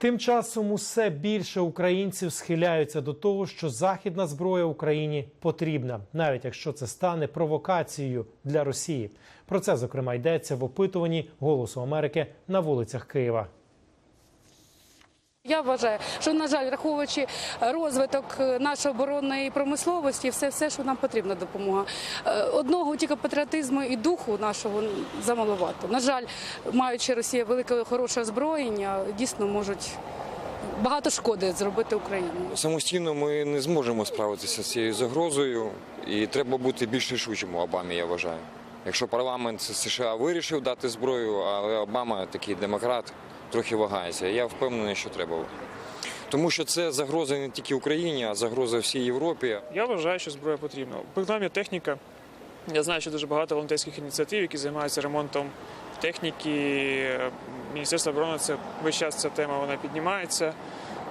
Тим часом усе більше українців схиляються до того, що західна зброя Україні потрібна, навіть якщо це стане провокацією для Росії. Про це зокрема йдеться в опитуванні Голосу Америки на вулицях Києва. Я вважаю, що на жаль, враховуючи розвиток е, нашої оборонної промисловості, все, все, що нам потрібна допомога. Е, Одного тільки патріотизму і духу нашого замалувато. На жаль, маючи Росія велике хороше озброєння, дійсно можуть багато шкоди зробити Україні. Самостійно ми не зможемо справитися з цією загрозою, і треба бути більш рішучим у Обамі, я вважаю. Якщо парламент США вирішив дати зброю, але Обама такий демократ трохи вагається. Я впевнений, що треба. Тому що це загроза не тільки Україні, а загроза всій Європі. Я вважаю, що зброя потрібна. Принаймні техніка. Я знаю, що дуже багато волонтерських ініціатив, які займаються ремонтом техніки. Міністерство оборони це весь час ця тема вона піднімається.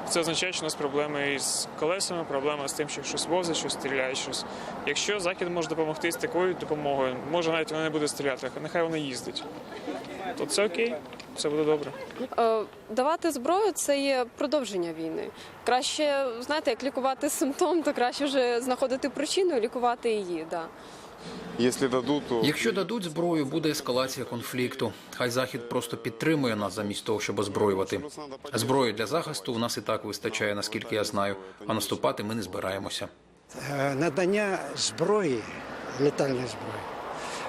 Це означає, що у нас проблеми із колесами, проблема з тим, що щось возить, щось стріляє, щось. Якщо Захід може допомогти з такою допомогою, може навіть вона не буде стріляти, нехай вона їздить. То це окей, все буде добре. Е, Давати зброю це є продовження війни. Краще, знаєте, як лікувати симптом, то краще вже знаходити причину і лікувати її. Да. То Якщо дадуть зброю, буде ескалація конфлікту. Хай захід просто підтримує нас замість того, щоб озброювати. Зброї для захисту в нас і так вистачає, наскільки я знаю. А наступати ми не збираємося. Е, надання зброї, летальної зброї,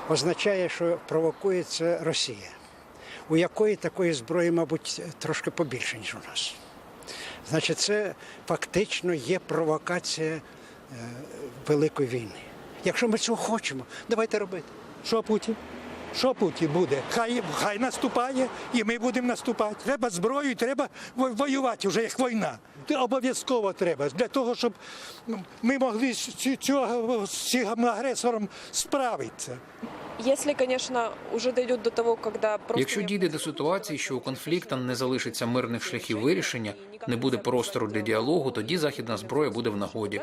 означає, що провокується Росія, у якої такої зброї, мабуть, трошки побільше, ніж у нас. Значить, це фактично є провокація е, великої війни. Якщо ми цього хочемо, давайте робити. Що Путін? Що Путін буде? Хай, хай наступає, і ми будемо наступати. Треба зброю, треба воювати вже як війна. Це Обов'язково треба для того, щоб ну, ми могли цього з цим агресором справитися. Якщо, дійде до ситуації, що у конфлікта не залишиться мирних шляхів вирішення, не буде простору для діалогу, тоді західна зброя буде в нагоді.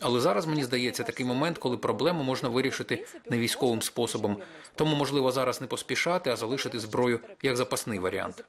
Але зараз мені здається такий момент, коли проблему можна вирішити не військовим способом. Тому можливо зараз не поспішати, а залишити зброю як запасний варіант.